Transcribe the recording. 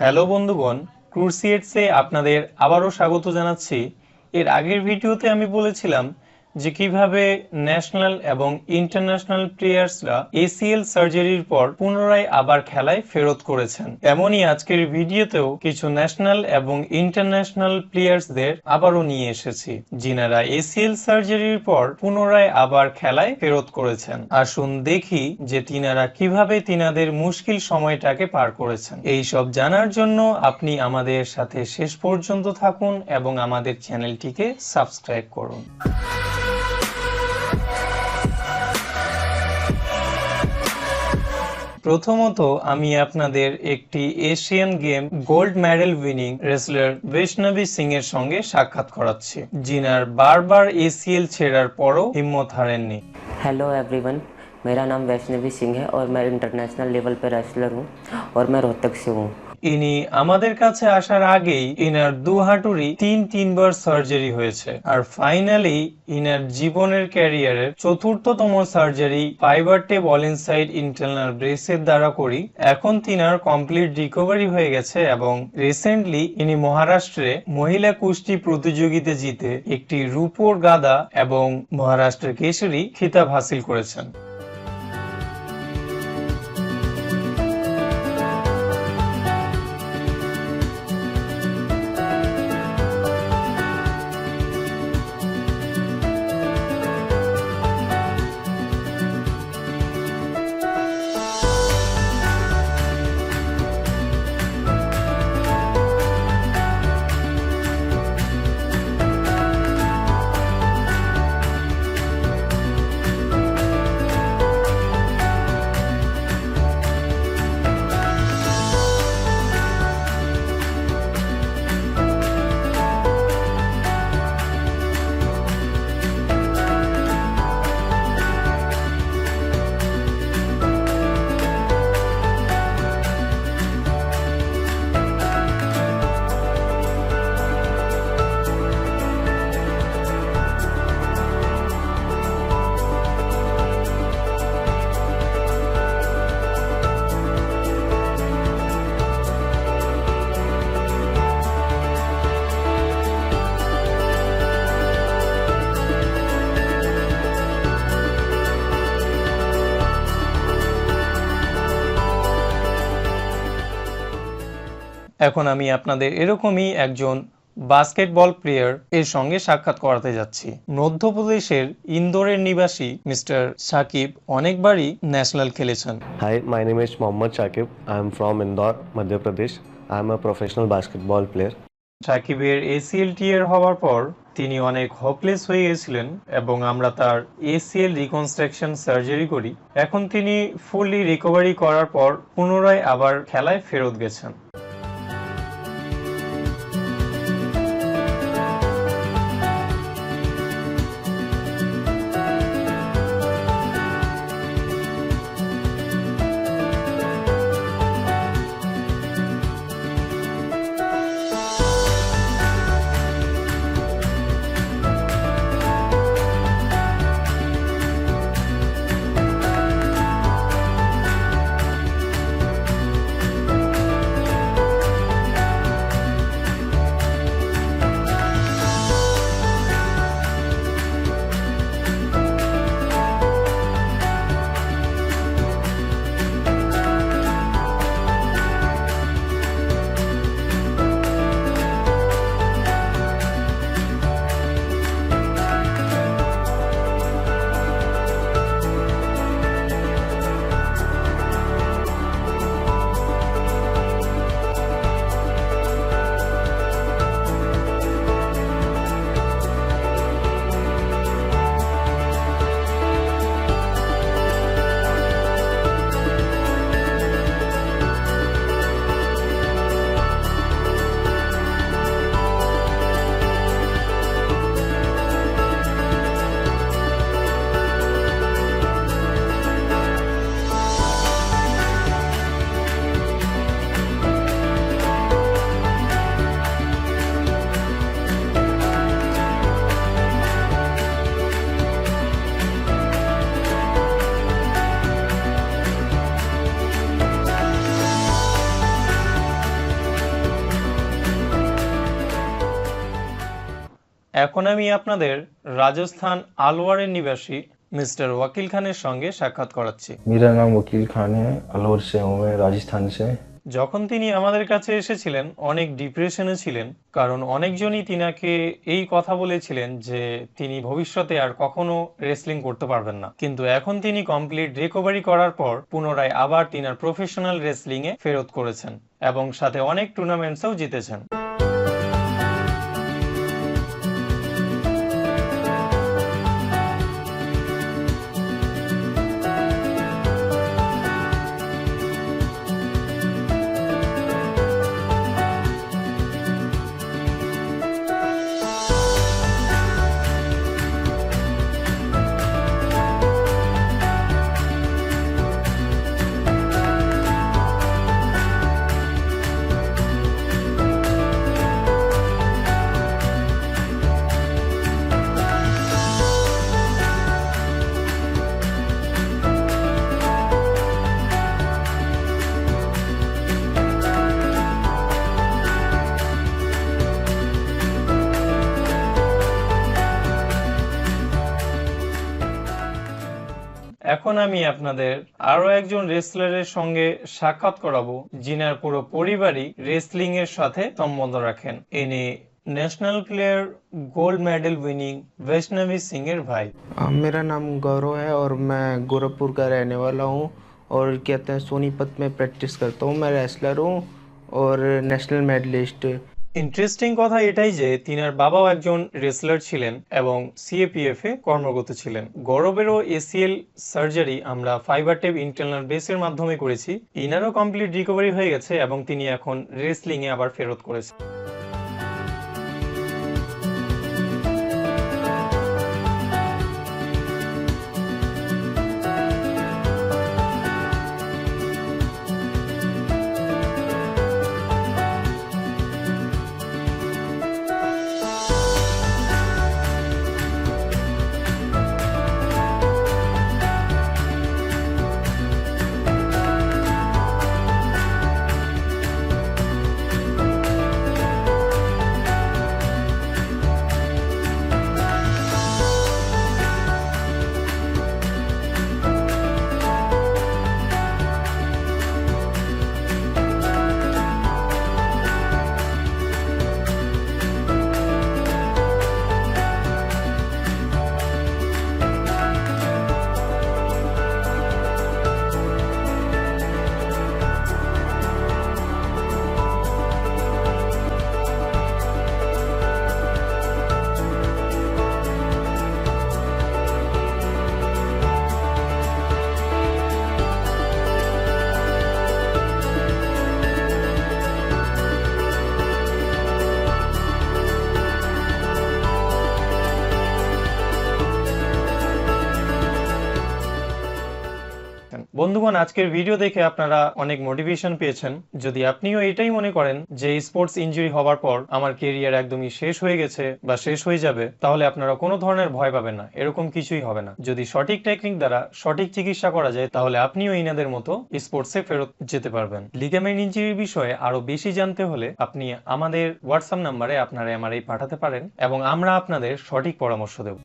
Hello বন্ধুগণ ক্রুসিয়েটসে আপনাদের আবারও স্বাগত জানাচ্ছি। এর আগের ভিডিওতে আমি বলেছিলাম যে কীভাবে ন্যাশনাল এবং ইন্টারন্যাশনাল প্লেয়ার্সরা এসিএল সার্জারির পর পুনরায় আবার খেলায় ফেরত করেছেন। এমনই আজকের ভিডিওতেও কিছু ন্যাশনাল এবং ইন্টারন্যাশনাল প্লেয়ার্সদের আবারও নিয়ে এসেছি, যিনারা এসিএল সার্জারির পর পুনরায় আবার খেলায় ফেরত করেছেন। আসুন দেখি যে তিনারা কীভাবে তিনাদের মুশকিল সময়টাকে পার করেছেন। এই সব জানার জন্য আপনি আমাদের সাথে শেষ পর্যন্ত থাকুন এবং আমাদের চ্যানেলটিকে সাবস্ক্রাইব করুন। প্রথমত আমি আপনাদের একটি Asian game gold medal winning wrestler Vaishnavi Singh এর সঙ্গে সাক্ষাৎ করাচ্ছি জিনার বারবার এসিএল ছেড়ার পরও হিম্মত হারেননি हेलो एवरीवन मेरा नाम वैष्णवी सिंह है और मैं इंटरनेशनल लेवल पर रेसलर हूँ और मैं रोहतक से हूँ ইনি আমাদের কাছে আসার আগেই ইনার দু হাঁটুরই তিন তিনবার সার্জারি হয়েছে। আর ফাইনালি ইনার জীবনের ক্যারিয়ারের চতুর্থতম surgery fibre tape all inside internal ব্রেসের দ্বারা করি। এখন তিনার কমপ্লিট রিকভারি হয়ে গেছে এবং রিসেন্টলি ইনি মহারাষ্ট্রে মহিলা কুস্তি প্রতিযোগিতা জিতে একটি রূপোর গাদা এবং মহারাষ্ট্রের কেশরী খিতাব হাসিল করেছেন। এখন আমি আপনাদের এরকমই একজন বাস্কেটবল প্লেয়ার এর সঙ্গে সাক্ষাৎ করাতে যাচ্ছি মধ্যপ্রদেশের ইন্দোরের নিবাসী মিস্টার সাকিব অনেকবারই ন্যাশনাল খেলেছেন Hi, my name is Mohammad Shakib. I am from Madhya Pradesh. I am a professional basketball player. সাকিবের এসিএল টিয়ার হওয়ার পর তিনি অনেক হোপলেস হয়ে গেছিলেন এবং আমরা তার এসিএল রিকনস্ট্রাকশন সার্জারি করি এখন তিনি ফুললি রিকভারি করার পর পুনরায় আবার খেলায় ফেরত গেছেন এখন আমি আপনাদের রাজস্থান আলওয়ারের নিবাসী মিস্টার ওয়াকিল খানের সঙ্গে সাক্ষাৎ করাচ্ছি मेरा नाम वकील खान है अलवर से हूँ मैं राजस्थान से যখন তিনি আমাদের কাছে এসেছিলেন অনেক ডিপ্রেশনে ছিলেন কারণ অনেকজনই তিনাকে এই কথা বলেছিলেন যে তিনি ভবিষ্যতে আর কখনো রেসলিং করতে পারবেন না কিন্তু এখন তিনি কমপ্লিট রিকভারি করার পর পুনরায় আবার তিনার প্রফেশনাল রেসলিং এ ফেরত করেছেন এবং সাথে অনেক টুর্নামেন্টসও জিতেছেন এখন আমি আপনাদের আরো একজন রেসলারের সঙ্গে সাক্ষাৎ করাবো যিনার পুরো পরিবারই রেসলিং এর সাথে সম্বন্ধ রাখেন ইনি national player gold medal winning Vaishnavi Singh এর ভাই हाँ, मेरा नाम गौरव है और मैं गोरखपुर का रहने वाला हूँ और कहते हैं सोनीपत में प्रैक्टिस करता हूँ मैं रेसलर हूँ और नेशनल मेडलिस्ट ইন্টারেস্টিং কথা এটাই যে তিনার বাবাও একজন রেসলার ছিলেন এবং সিএপিএফ এ কর্মরত ছিলেন। গৌরবেরও এসিএল সার্জারি আমরা ফাইবার টেপ ইন্টারনাল বেসের মাধ্যমে করেছি। ইনারও কমপ্লিট রিকভারি হয়ে গেছে এবং তিনি এখন রেসলিং এ আবার ফেরত করেছে বন্ধুগণ, আজকের ভিডিও দেখে আপনারা অনেক মোটিভেশন পেয়েছেন। যদি আপনিও এটাই মনে করেন যে স্পোর্টস ইঞ্জুরি হওয়ার পর আমার কেরিয়ার একদমই শেষ হয়ে গেছে বা শেষ হয়ে যাবে, তাহলে আপনারা কোনো ধরনের ভয় পাবেন না। এরকম কিছুই হবে না। যদি সঠিক টেকনিক দ্বারা সঠিক চিকিৎসা করা যায়, তাহলে আপনিও ইনাদের মতো স্পোর্টসে ফেরত যেতে পারবেন। লিগামেন্ট ইঞ্জুরির বিষয়ে আরও বেশি জানতে হলে আপনি আমাদের হোয়াটসঅ্যাপ নাম্বারে আপনারা এমআরআই পাঠাতে পারেন এবং আমরা আপনাদের সঠিক পরামর্শ দেব।